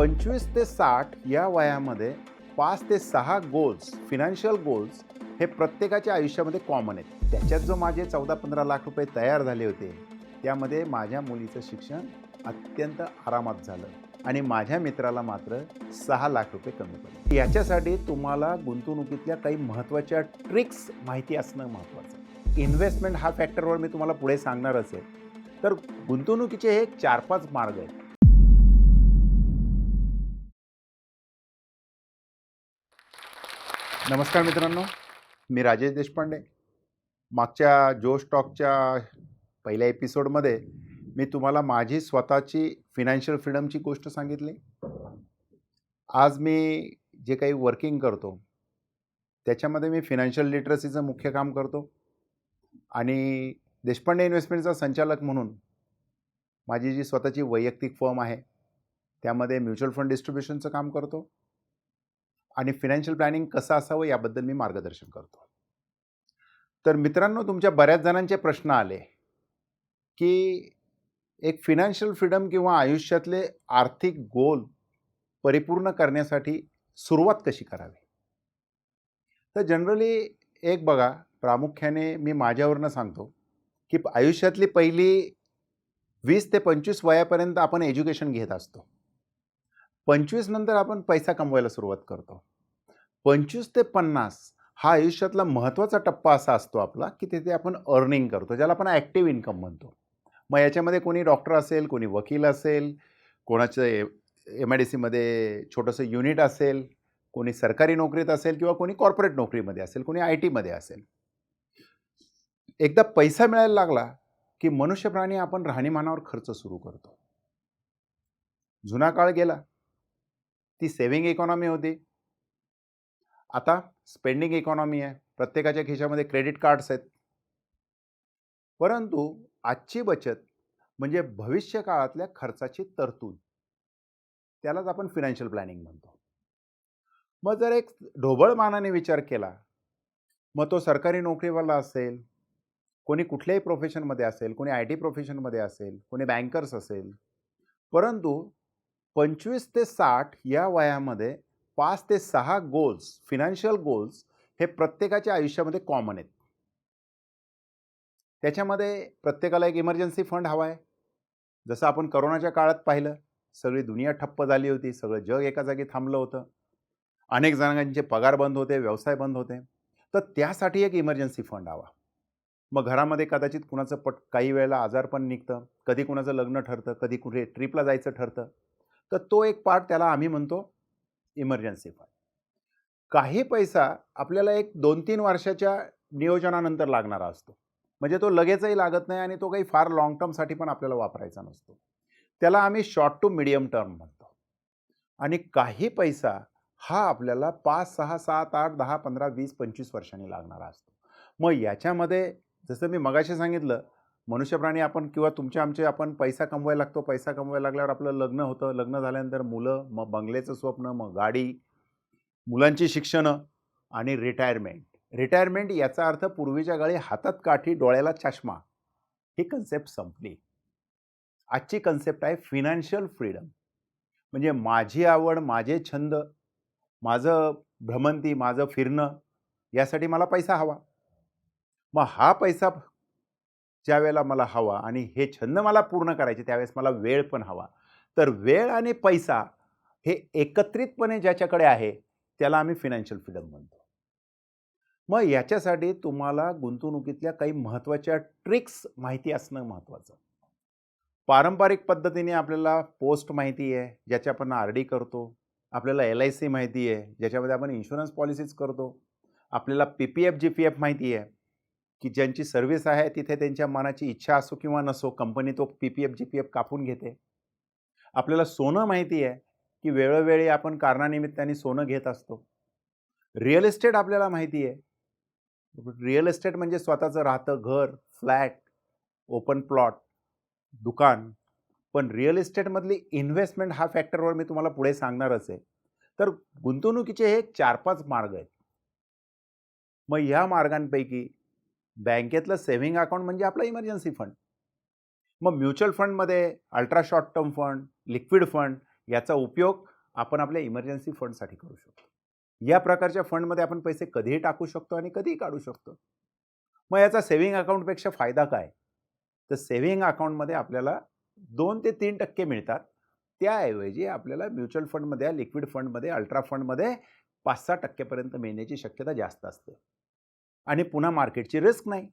पंचवीस ते साठ या वयामध्ये पाच ते सहा गोल्स फिनान्शियल गोल्स हे प्रत्येकाच्या आयुष्यामध्ये कॉमन आहेत. त्याच्यात जो माझे चौदा पंधरा लाख रुपये तयार झाले होते त्यामध्ये माझ्या मुलीचं शिक्षण अत्यंत आरामात झालं आणि माझ्या मित्राला मात्र सहा लाख रुपये कमी पडले. याच्यासाठी तुम्हाला गुंतवणुकीतल्या काही महत्त्वाच्या ट्रिक्स माहिती असणं महत्त्वाचं इन्व्हेस्टमेंट हा फॅक्टरवर मी तुम्हाला पुढे सांगणारच आहे तर गुंतवणुकीचे हे चार पाच मार्ग आहेत. नमस्कार मित्रांनो. मी राजेश देशपांडे. मागच्या जो स्टॉकच्या पहिल्या एपिसोडमध्ये मी तुम्हाला माझी स्वतःची फिनान्शियल फ्रीडमची गोष्ट सांगितली. आज मी जे काही वर्किंग करतो त्याच्यामध्ये मी फिनान्शियल लिटरसीचं मुख्य काम करतो. आणि देशपांडे इन्व्हेस्टमेंटचा संचालक म्हणून माझी जी स्वतःची वैयक्तिक फर्म आहे त्यामध्ये म्युच्युअल फंड डिस्ट्रीब्युशनचं काम करतो. आणि फिनान्शियल प्लॅनिंग कसं असावं याबद्दल मी मार्गदर्शन करतो. तर मित्रांनो तुमच्या बऱ्याच जणांचे प्रश्न आले की एक फिनान्शियल फ्रीडम किंवा आयुष्यातले आर्थिक गोल परिपूर्ण करण्यासाठी सुरुवात कशी करावी? तर जनरली एक बघा प्रामुख्याने मी माझ्यावरनं सांगतो की आयुष्यातली पहिली वीस ते पंचवीस वयापर्यंत आपण एज्युकेशन घेत असतो. पंचवीस नंतर आपण पैसा कमवायला सुरुवात करतो. पंचवीस ते पन्नास हा आयुष्यातला महत्त्वाचा टप्पा असा असतो आपला की तिथे आपण अर्निंग करतो ज्याला आपण ॲक्टिव्ह इन्कम म्हणतो. मग याच्यामध्ये कोणी डॉक्टर असेल कोणी वकील असेल कोणाचं एम आय डी सीमध्ये छोटंसं युनिट असेल कोणी सरकारी नोकरीत असेल किंवा कोणी कॉर्पोरेट नोकरीमध्ये असेल कोणी आय टीमध्ये असेल. एकदा पैसा मिळायला लागला की मनुष्य प्राणी आपण राहणीमानावर खर्च सुरू करतो. जुना काळ गेला. ती सेव्हिंग इकॉनॉमी होती. आता स्पेंडिंग इकॉनॉमी आहे. प्रत्येकाच्या खिशामध्ये क्रेडिट कार्ड्स आहेत. परंतु आजची बचत म्हणजे भविष्य काळातल्या खर्चाची तरतूद. त्यालाच आपण फिनान्शियल प्लॅनिंग म्हणतो. मग जर एक ढोबळ मानाने विचार केला मग तो सरकारी नोकरीवाला असेल कोणी कुठल्याही प्रोफेशनमध्ये असेल कोणी आय टी प्रोफेशनमध्ये असेल कोणी बँकर्स असेल परंतु पंचवीस ते साठ या वयामध्ये पाच ते सहा गोल्स फिनान्शियल गोल्स हे प्रत्येकाच्या आयुष्यामध्ये कॉमन आहेत. त्याच्यामध्ये प्रत्येकाला एक इमर्जन्सी फंड हवा आहे जसं आपण करोनाच्या काळात पाहिलं सगळी दुनिया ठप्प झाली होती सगळं जग एका जागी थांबलं होतं. अनेक जणांचे पगार बंद होते व्यवसाय बंद होते. तर त्यासाठी एक इमर्जन्सी फंड हवा. मग घरामध्ये कदाचित कुणाचं पट काही वेळेला आजारपण निघतं कधी कुणाचं लग्न ठरतं कधी कुठे ट्रिपला जायचं ठरतं. तर तो एक पार्ट त्याला आम्ही म्हणतो इमर्जन्सी फंड काही पैसा आपल्याला एक दोन तीन वर्षाच्या नियोजनानंतर लागणारा असतो. म्हणजे तो लगेचही लागत नाही आणि तो काही फार लाँग टर्मसाठी पण आपल्याला वापरायचा नसतो. त्याला आम्ही शॉर्ट टू मिडियम टर्म म्हणतो. आणि काही पैसा हा आपल्याला पाच सहा सात आठ दहा पंधरा वीस पंचवीस वर्षांनी लागणारा असतो. मग याच्यामध्ये जसं मी मगाशी सांगितलं मनुष्यप्राणी आपण किंवा तुमच्या आमचे आपण पैसा कमवायला लागतो. पैसा कमवायला लागल्यावर आपलं लग्न होतं. लग्न झाल्यानंतर मुलं मग बंगल्याचं स्वप्न मग गाडी मुलांची शिक्षणं आणि रिटायरमेंट रिटायरमेंट याचा अर्थ पूर्वीच्या काळी हातात काठी डोळ्याला चष्मा. ही कन्सेप्ट संपली. आजची कन्सेप्ट आहे फिनान्शियल फ्रीडम म्हणजे माझी आवड माझे छंद माझं भ्रमंती माझं फिरणं यासाठी मला पैसा हवा. मग हा पैसा ज्यावेळेला मला हवा आणि हे छंद मला पूर्ण करायचे त्यावेळेस मला वेळ पण हवा. तर वेळ आणि पैसा हे एकत्रितपणे ज्याच्याकडे आहे त्याला आम्ही फिनान्शियल फ्रीडम म्हणतो. मग याच्यासाठी तुम्हाला गुंतवणुकीतल्या काही महत्त्वाच्या ट्रिक्स माहिती असणं महत्त्वाचं. पारंपरिक पद्धतीने आपल्याला पोस्ट माहिती आहे ज्याच्या आपण आर डी करतो. आपल्याला एल आय सी माहिती आहे ज्याच्यामध्ये आपण इन्शुरन्स पॉलिसीज करतो. आपल्याला P P F G P F माहिती आहे. की ज्यांची सर्व्हिस आहे तिथे त्यांच्या मनाची इच्छा असो किंवा नसो कंपनी तो P P F G P F कापून घेते. आपल्याला सोनं माहिती आहे की वेळोवेळी आपण कारणानिमित्ताने सोनं घेत असतो. रिअल इस्टेट आपल्याला माहिती आहे. रिअल इस्टेट म्हणजे स्वतःचं राहतं घर फ्लॅट ओपन प्लॉट दुकान. पण रिअल इस्टेटमधली इन्व्हेस्टमेंट हा फॅक्टरवर मी तुम्हाला पुढे सांगणारच आहे. तर गुंतवणुकीचे हे चार पाच मार्ग आहेत. मग ह्या मार्गांपैकी बँकेतलं सेव्हिंग अकाउंट म्हणजे आपला इमर्जन्सी फंड. मग म्युच्युअल फंडमध्ये ultra short term fund liquid fund याचा उपयोग आपण आपल्या इमर्जन्सी फंडसाठी करू शकतो. या प्रकारच्या फंडमध्ये आपण पैसे कधीही टाकू शकतो आणि कधीही काढू शकतो. मग याचा सेव्हिंग अकाउंटपेक्षा फायदा काय? तर सेव्हिंग अकाउंटमध्ये आपल्याला दोन ते तीन टक्के मिळतात. त्याऐवजी आपल्याला म्युच्युअल फंडमध्ये लिक्विड फंडमध्ये अल्ट्रा फंडमध्ये पाच सहा टक्क्यापर्यंत मिळण्याची शक्यता जास्त असते. आणि पुन्हा मार्केटची रिस्क नाही.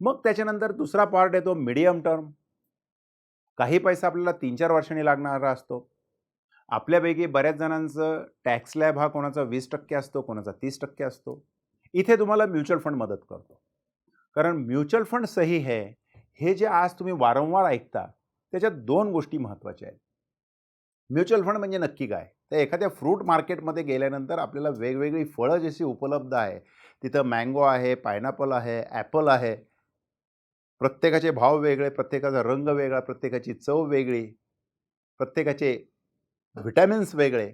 मग त्याच्यानंतर दुसरा पार्ट येतो मिडियम टर्म काही पैसा आपल्याला तीन चार वर्षांनी लागणारा असतो. आपल्यापैकी बऱ्याच जणांचं टॅक्स लॅब हा कोणाचा वीस टक्के असतो कोणाचा तीस टक्के असतो. इथे तुम्हाला म्युच्युअल फंड मदत करतो. कारण म्युच्युअल फंड सही है हे जे आज तुम्ही वारंवार ऐकता त्याच्यात दोन गोष्टी महत्त्वाच्या आहेत. म्युच्युअल फंड म्हणजे नक्की काय? तर एखाद्या फ्रूट मार्केटमध्ये गेल्यानंतर आपल्याला वेगवेगळी फळं जशी उपलब्ध आहे तिथं मँगो आहे पायनॅपल आहे ॲपल आहे प्रत्येकाचे भाव वेगळे प्रत्येकाचा रंग वेगळा प्रत्येकाची चव वेगळी प्रत्येकाचे व्हिटॅमिन्स वेगळे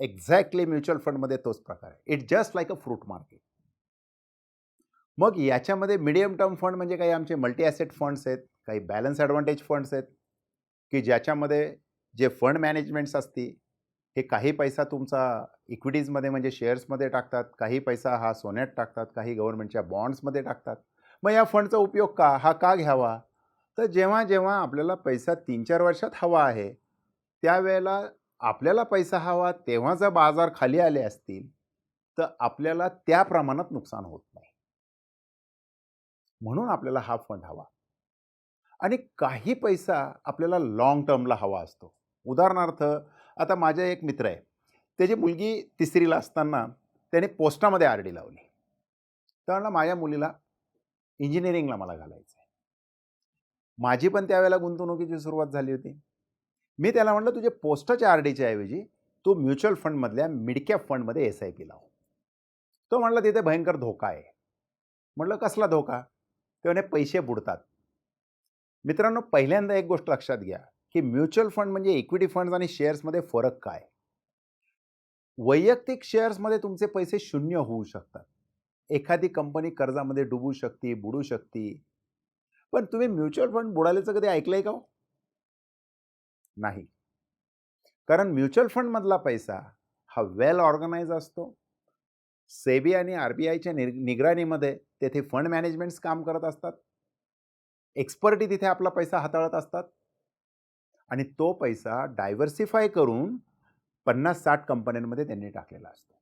एक्झॅक्टली म्युच्युअल फंडमध्ये तोच प्रकार आहे. It just like a fruit market मग याच्यामध्ये मिडियम टर्म फंड म्हणजे काही आमचे मल्टी ॲसेट फंड्स आहेत काही बॅलन्स ॲडव्हान्टेज फंड्स आहेत की ज्याच्यामध्ये जे फंड मॅनेजमेंट्स असतील हे काही पैसा तुमचा इक्विटीजमध्ये म्हणजे शेअर्समध्ये टाकतात काही पैसा हा सोन्यात टाकतात काही गव्हर्नमेंटच्या बॉन्ड्समध्ये टाकतात. मग या फंडचा उपयोग का? हा का घ्यावा? तर जेव्हा जेव्हा आपल्याला पैसा तीन चार वर्षात हवा आहे त्यावेळेला आपल्याला पैसा हवा तेव्हा जर बाजार खाली आले असतील तर आपल्याला त्या प्रमाणात नुकसान होत नाही. म्हणून आपल्याला हा फंड हवा. आणि काही पैसा आपल्याला लॉंग टर्मला हवा असतो. उदाहरणार्थ आता माझे एक मित्र आहे. त्याची मुलगी तिसरीला असताना त्याने पोस्टामध्ये आर डी लावली. तर म्हणलं माझ्या मुलीला इंजिनिअरिंगला मला घालायचं आहे. माझी पण त्यावेळेला गुंतवणुकीची सुरुवात झाली होती. मी त्याला म्हटलं तुझे पोस्टाच्या आर डीच्या ऐवजी तू म्युच्युअल फंडमधल्या मिडकॅप फंडमध्ये एस आय पी लाव. तो म्हणला तिथे भयंकर धोका आहे. म्हटलं कसला धोका? ते म्हणे पैसे बुडतात. मित्रांनो पहिल्यांदा एक गोष्ट लक्षात घ्या. की म्युच्युअल फंड म्हणजे इक्विटी फंड्स आणि शेअर्समध्ये फरक काय? वैयक्तिक शेअर्समध्ये तुमचे पैसे शून्य होऊ शकतात. एखादी कंपनी कर्जामध्ये डुबू शकते बुडू शकते. पण तुम्ही म्युच्युअल फंड बुडाल्याचं कधी ऐकलंय का हो? नाही. कारण म्युच्युअल फंडमधला पैसा हा वेल ऑर्गनाइज असतो. सेबी आणि आर बी आयच्या नि निगराणीमध्ये तेथे फंड मॅनेजमेंट्स काम करत असतात. एक्सपर्टी तिथे आपला पैसा हाताळत असतात. आणि तो पैसा डायव्हर्सिफाय करून पन्नास साठ कंपन्यांमध्ये त्यांनी टाकलेला असतो.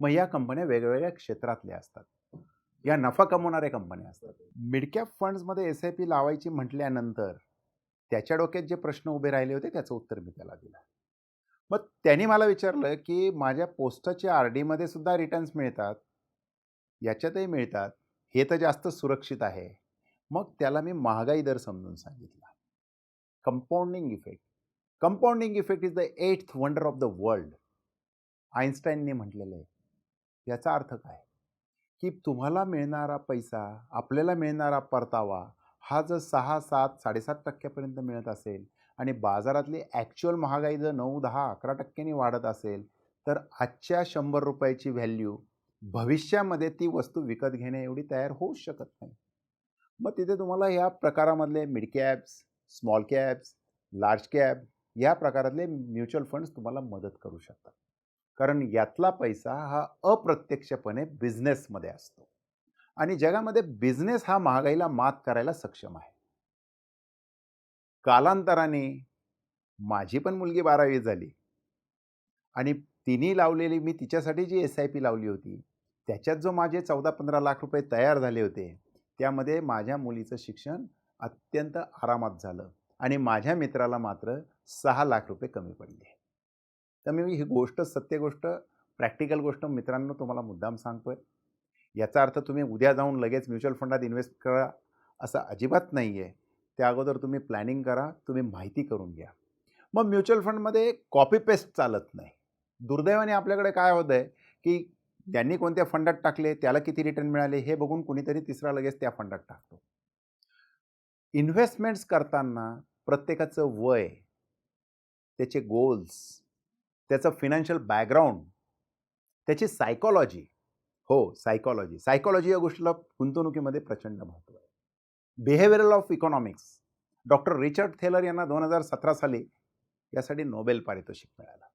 मग या कंपन्या वेगवेगळ्या क्षेत्रातल्या असतात. या नफा कमवणाऱ्या कंपन्या असतात. मिडकॅप फंड्समध्ये एस आय पी लावायची म्हटल्यानंतर त्याच्या डोक्यात जे प्रश्न उभे राहिले होते त्याचं उत्तर मी त्याला दिलं. मग त्यांनी मला विचारलं की माझ्या पोस्टाच्या आर डीमध्ये सुद्धा रिटर्न्स मिळतात? याच्यातही मिळतात. हे तर जास्त सुरक्षित आहे. मग त्याला मी महागाई दर समजून सांगितला. Compounding effect compounding effect is the eighth wonder of the world आईन्स्टाईनने म्हटलेलं आहे. याचा अर्थ काय? की तुम्हाला मिळणारा पैसा आपल्याला मिळणारा परतावा हा जर सहा सात साडेसात टक्क्यापर्यंत मिळत असेल आणि बाजारातली ॲक्च्युअल महागाई जर नऊ दहा अकरा टक्क्यांनी वाढत असेल तर आजच्या शंभर रुपयाची व्हॅल्यू भविष्यामध्ये ती वस्तू विकत घेण्या एवढी तयार होऊ शकत नाही. मग तिथे तुम्हाला ह्या प्रकारामधले midcaps small caps large cap या प्रकारातले म्युच्युअल फंड्स तुम्हाला मदत करू शकतात. कारण यातला पैसा हा अप्रत्यक्षपणे बिझनेसमध्ये असतो. आणि जगामध्ये बिझनेस हा महागाईला मात करायला सक्षम आहे. कालांतराने माझी पण मुलगी बारावी झाली. आणि तिने लावलेली मी तिच्यासाठी जी एस आय पी लावली होती त्याच्यात जो माझे चौदा पंधरा लाख रुपये तयार झाले होते त्यामध्ये माझ्या मुलीचं शिक्षण अत्यंत आरामात झालं आणि माझ्या मित्राला मात्र सहा लाख रुपये कमी पडले. तर मी ही गोष्ट सत्य गोष्ट प्रॅक्टिकल गोष्ट मित्रांनो तुम्हाला मुद्दाम सांगतोय. याचा अर्थ तुम्ही उद्या जाऊन लगेच म्युच्युअल फंडात इन्व्हेस्ट करा असं अजिबात नाही आहे त्या अगोदर तुम्ही प्लॅनिंग करा तुम्ही माहिती करून घ्या. मग म्युच्युअल फंडमध्ये कॉपी पेस्ट चालत नाही. दुर्दैवाने आपल्याकडे काय होतं आहे की ज्यांनी कोणत्या फंडात टाकले त्याला किती रिटर्न मिळाले हे बघून कुणीतरी तिसरा लगेच त्या फंडात टाकतो. इन्व्हेस्टमेंट्स करताना प्रत्येकाचं वय त्याचे गोल्स त्याचं फिनान्शियल बॅकग्राऊंड त्याची सायकॉलॉजी हो सायकॉलॉजी सायकॉलॉजी या गोष्टीला गुंतवणुकीमध्ये प्रचंड महत्त्व आहे. Behavioural of economics doctor Richard Thaler यांना दोन हजार सतरा साली यासाठी नोबेल पारितोषिक मिळालं.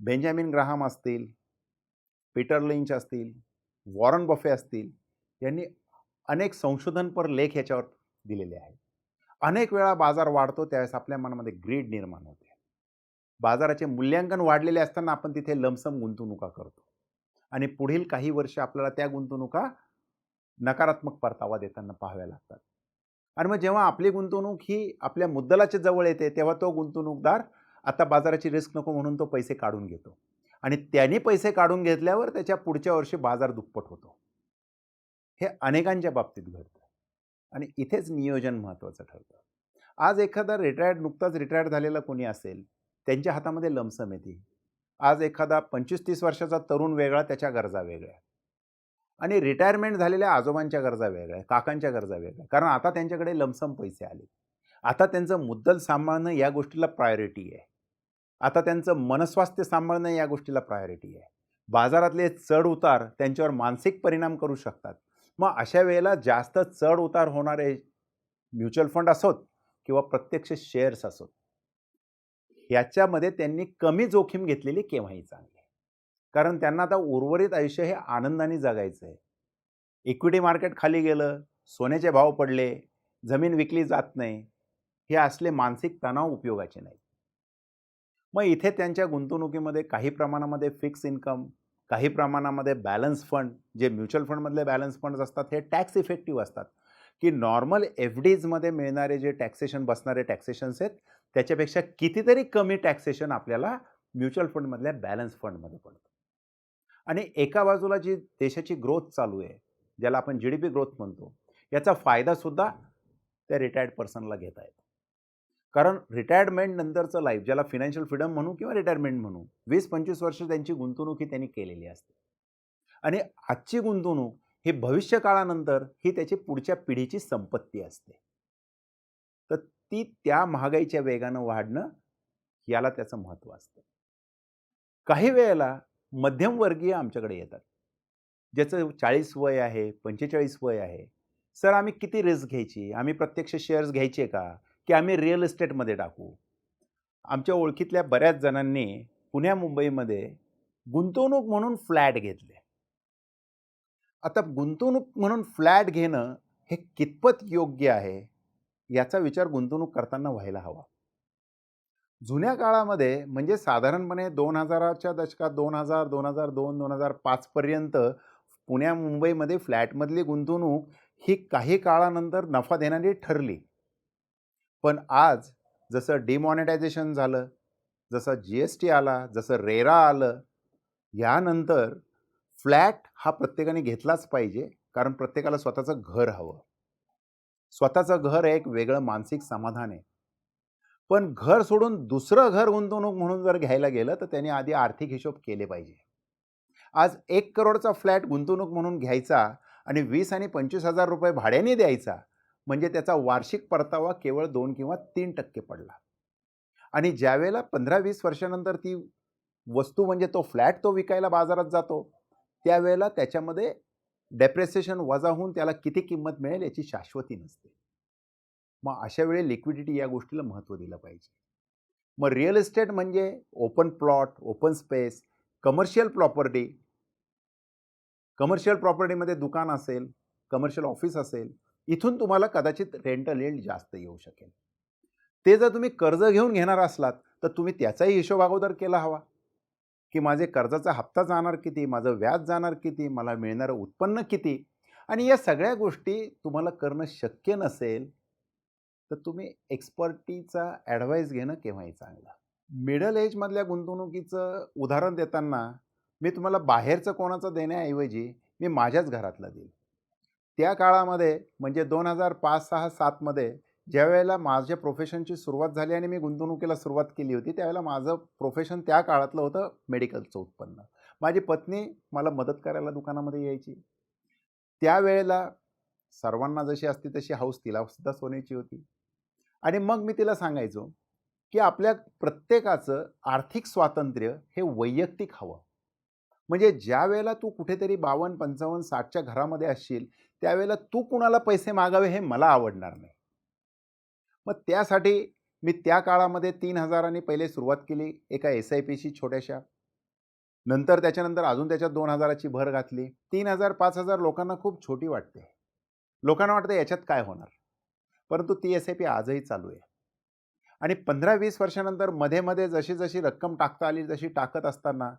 बेंजामिन ग्राहम असतील पीटर लिंच असतील वॉरन बफे असतील यांनी अनेक संशोधनपर लेख याच्यावर दिलेले आहे अनेक वेळा बाजार वाढतो त्यावेळेस आपल्या मनामध्ये ग्रीड निर्माण होते. बाजाराचे मूल्यांकन वाढलेले असताना आपण तिथे लमसम गुंतवणुका करतो. आणि पुढील काही वर्ष आपल्याला त्या गुंतवणुका नकारात्मक परतावा देताना पाहाव्या लागतात. आणि मग जेव्हा आपली गुंतवणूक ही आपल्या मुद्दलाच्या जवळ येते तेव्हा तो गुंतवणूकदार आता बाजाराची रिस्क नको म्हणून तो पैसे काढून घेतो. आणि त्यांनी पैसे काढून घेतल्यावर त्याच्या पुढच्या वर्षी बाजार दुप्पट होतो. हे अनेकांच्या बाबतीत घडतं. आणि इथेच नियोजन महत्त्वाचं ठरतं. आज एखादा रिटायर्ड नुकताच रिटायर्ड झालेला कोणी असेल त्यांच्या हातामध्ये लमसम येते आज एखादा पंचवीस तीस वर्षाचा तरुण वेगळा त्याच्या गरजा वेगळ्या. आणि रिटायरमेंट झालेल्या आजोबांच्या गरजा वेगळ्या काकांच्या गरजा वेगळ्या. कारण आता त्यांच्याकडे लमसम पैसे आले आता त्यांचं मुद्दल सांभाळणं या गोष्टीला प्रायोरिटी आहे. आता त्यांचं मनस्वास्थ्य सांभाळणं या गोष्टीला प्रायोरिटी आहे. बाजारातले चढ उतार त्यांच्यावर मानसिक परिणाम करू शकतात. मग अशा वेळेला जास्त चढ उतार होणारे म्युच्युअल फंड असोत किंवा प्रत्यक्ष शेअर्स असोत ह्याच्यामध्ये त्यांनी कमी जोखीम घेतलेली केव्हाही चांगली कारण त्यांना आता उर्वरित आयुष्य हे आनंदाने जगायचं आहे. इक्विटी मार्केट खाली गेलं सोन्याचे भाव पडले जमीन विकली जात नाही हे असले मानसिक तणाव उपयोगाचे नाही मग इथे त्यांच्या गुंतवणुकीमध्ये काही प्रमाणामध्ये फिक्स इन्कम काही प्रमाणामध्ये बॅलन्स फंड जे म्युच्युअल फंडमधले बॅलन्स फंड्स असतात हे टॅक्स इफेक्टिव्ह असतात. की नॉर्मल एफ डीजमध्ये मिळणारे जे टॅक्सेशन बसणारे टॅक्सेशन्स आहेत त्याच्यापेक्षा कितीतरी कमी टॅक्सेशन आपल्याला म्युच्युअल फंडमधल्या बॅलन्स फंडमध्ये पडतं. आणि एका बाजूला जी देशाची ग्रोथ चालू आहे ज्याला आपण जी डी पी ग्रोथ म्हणतो याचा फायदासुद्धा त्या रिटायर्ड पर्सनला घेता येतो. कारण रिटायरमेंट नंतरचं लाईफ ज्याला फिनान्शियल फ्रीडम म्हणू किंवा रिटायरमेंट म्हणू वीस पंचवीस वर्ष त्यांची गुंतवणूक ही त्यांनी केलेली असते. आणि आजची गुंतवणूक ही भविष्य काळानंतर ही त्याची पुढच्या पिढीची संपत्ती असते. तर ती त्या महागाईच्या वेगानं वाढणं याला त्याचं महत्त्व असतं. काही वेळेला मध्यमवर्गीय आमच्याकडे येतात. ज्याचं चाळीस वय आहे पंचेचाळीस वय आहे. सर आम्ही किती रिस्क घ्यायची? आम्ही प्रत्यक्ष शेअर्स घ्यायचे का? की आम्ही रिअल इस्टेटमध्ये टाकू. आमच्या ओळखीतल्या बऱ्याच जणांनी पुण्या मुंबईमध्ये गुंतवणूक म्हणून फ्लॅट घेतले. आता गुंतवणूक म्हणून फ्लॅट घेणं हे कितपत योग्य आहे याचा विचार गुंतवणूक करताना व्हायला हवा. जुन्या काळामध्ये म्हणजे साधारणपणे दोन हजाराच्या दशकात दोन हजार दोन हजार दोन दोन हजार पाचपर्यंत पुण्या मुंबईमध्ये फ्लॅटमधली गुंतवणूक ही काही काळानंतर नफा देणारी ठरली. पण आज जसं डिमॉनिटायझेशन झालं जसं जी एस टी आला जसं रेरा आलं यानंतर फ्लॅट हा प्रत्येकाने घेतलाच पाहिजे कारण प्रत्येकाला स्वतःचं घर हवं. स्वतःचं घर एक वेगळं मानसिक समाधान आहे. पण घर सोडून दुसरं घर गुंतवणूक म्हणून जर घ्यायला गेलं तर त्याने आधी आर्थिक हिशोब केले पाहिजे. आज एक करोडचा फ्लॅट गुंतवणूक म्हणून घ्यायचा आणि वीस आणि पंचवीस हजार रुपये भाड्याने द्यायचा म्हणजे त्याचा वार्षिक परतावा केवळ दोन किंवा तीन टक्के पडला. आणि ज्यावेळेला पंधरा वीस वर्षानंतर ती वस्तू म्हणजे तो फ्लॅट तो विकायला बाजारात जातो त्यावेळेला त्याच्यामध्ये डेप्रेसेशन वजा होऊन त्याला किती किंमत मिळेल याची शाश्वती नसते. मग अशा वेळी लिक्विडिटी या गोष्टीला महत्त्व दिलं पाहिजे. मग रिअल इस्टेट म्हणजे open plot open space commercial property commercial प्रॉपर्टीमध्ये दुकान असेल कमर्शियल ऑफिस असेल इथून तुम्हाला कदाचित रेंटल येल्ड जास्त येऊ शकेल. ते जर तुम्ही कर्ज घेऊन घेणार असलात तर तुम्ही त्याचाही हिशोब अगोदर केला हवा. की माझे कर्जाचा हप्ता जाणार किती माझं व्याज जाणार किती मला मिळणारं उत्पन्न किती? आणि या सगळ्या गोष्टी तुम्हाला करणं शक्य नसेल तर तुम्ही एक्सपर्टीचा ॲडवाईस घेणं केव्हाही चांगलं. मिडल एजमधल्या गुंतवणुकीचं उदाहरण देताना मी तुम्हाला बाहेरचं कोणाचं देण्याऐवजी मी माझ्याच घरातलं देईल त्या काळामध्ये म्हणजे दोन हजार पाच सहा सातमध्ये ज्यावेळेला माझ्या प्रोफेशनची सुरुवात झाली आणि मी गुंतवणुकीला सुरुवात केली होती त्यावेळेला माझं प्रोफेशन त्या काळातलं होतं मेडिकलचं उत्पन्न. माझी पत्नी मला मदत करायला दुकानामध्ये यायची. त्यावेळेला सर्वांना जशी असते तशी हाऊस तिला सुद्धा सोन्याची होती. आणि मग मी तिला सांगायचो की आपल्या प्रत्येकाचं आर्थिक स्वातंत्र्य हे वैयक्तिक हवं. म्हणजे ज्या वेळेला तू कुठेतरी बावन्न पंचावन्न साठच्या घरामध्ये असशील त्यावेळेला तू कुणाला पैसे मागावे हे मला आवडणार नाही. मग त्यासाठी मी त्या काळामध्ये तीन हजारांनी पहिले सुरुवात केली एका एस आय पीशी छोट्याशा. नंतर त्याच्यानंतर अजून त्याच्यात दोन हजाराची भर घातली. तीन हजार पाच हजार लोकांना खूप छोटी वाटते. लोकांना वाटतं याच्यात काय होणार? परंतु ती एस आय पी आजही चालू आहे. आणि पंधरा वीस वर्षानंतरमध्ये मध्ये जशी जशी रक्कम टाकता आली जशी टाकत असताना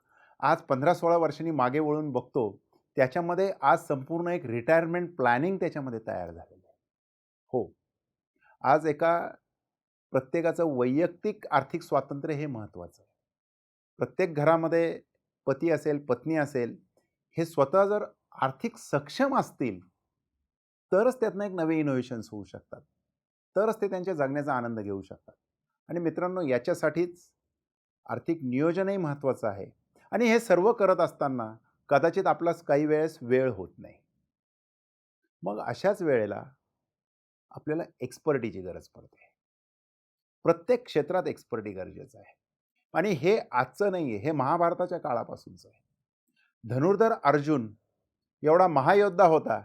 आज पंधरा सोळा वर्षांनी मागे वळून बघतो त्याच्यामध्ये आज संपूर्ण एक रिटायरमेंट प्लॅनिंग त्याच्यामध्ये तयार झालेलं आहे. हो. आज एका प्रत्येकाचं वैयक्तिक आर्थिक स्वातंत्र्य हे महत्त्वाचं आहे. प्रत्येक घरामध्ये पती असेल पत्नी असेल हे स्वतः जर आर्थिक सक्षम असतील तरच त्यातनं एक नवे इनोव्हेशन्स होऊ शकतात. तरच ते त्यांच्या जगण्याचा आनंद घेऊ शकतात. आणि मित्रांनो याच्यासाठीच आर्थिक नियोजनही महत्त्वाचं आहे. आणि हे सर्व करत असताना कदाचित आपला काही वेळेस वेळ होत नाही. मग अशाच वेळेला आपल्याला एक्सपर्टीची गरज पडते. प्रत्येक क्षेत्रात एक्सपर्टी गरजेचं आहे. आणि हे आजचं नाही आहे हे महाभारताच्या काळापासूनचं आहे. धनुर्धर अर्जुन एवढा महायोद्धा होता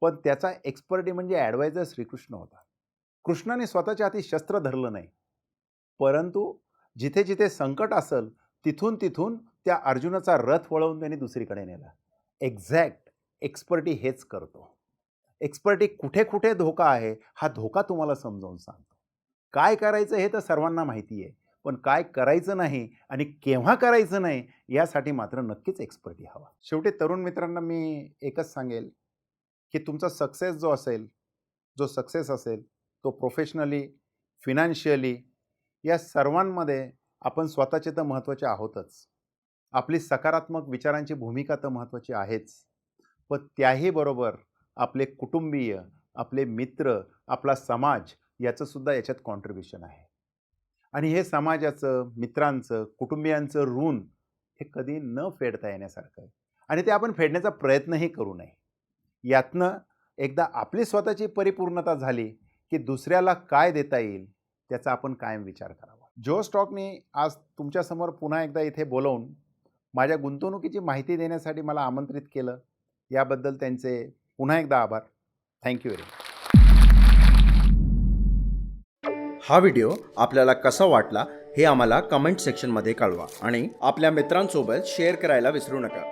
पण त्याचा एक्सपर्टी म्हणजे ॲडवायझर श्रीकृष्ण होता. कृष्णाने स्वतःच्या हाती शस्त्र धरलं नाही. परंतु जिथे जिथे संकट असेल तिथून तिथून त्या अर्जुनाचा रथ वळवून त्यांनी दुसरीकडे नेला. एक्झॅक्ट एक्सपर्टी हेच करतो. एक्सपर्टी कुठे कुठे धोका आहे हा धोका तुम्हाला समजावून सांगतो. काय करायचं हे तर सर्वांना माहिती आहे पण काय करायचं नाही आणि केव्हा करायचं नाही यासाठी मात्र नक्कीच एक्सपर्टी हवा. शेवटी तरुण मित्रांना मी एकच सांगेल की तुमचा सक्सेस जो असेल जो सक्सेस असेल तो प्रोफेशनली फिनान्शियली या सर्वांमध्ये आपण स्वतःचे तर महत्त्वाचे आहोतच. आपली सकारात्मक विचारांची भूमिका तर महत्त्वाची आहेच. पण त्याही बरोबर आपले कुटुंबीय आपले मित्र आपला समाज याचंसुद्धा याच्यात कॉन्ट्रीब्युशन आहे. आणि हे समाजाचं मित्रांचं कुटुंबियांचं ऋण हे कधी न फेडता येण्यासारखं आहे. आणि ते आपण फेडण्याचा प्रयत्नही करू नये. यातनं एकदा आपली स्वतःची परिपूर्णता झाली की दुसऱ्याला काय देता येईल त्याचा आपण कायम विचार करावा. जो स्टॉकने आज तुमच्यासमोर पुन्हा एकदा इथे बोलवून माझ्या गुंतवणुकीची माहिती देण्यासाठी मला आमंत्रित केलं याबद्दल त्यांचे पुन्हा एकदा आभार. थँक्यू व्हेरी मच हा व्हिडिओ आपल्याला कसा वाटला हे आम्हाला कमेंट सेक्शनमध्ये कळवा आणि आपल्या मित्रांसोबत शेअर करायला विसरू नका.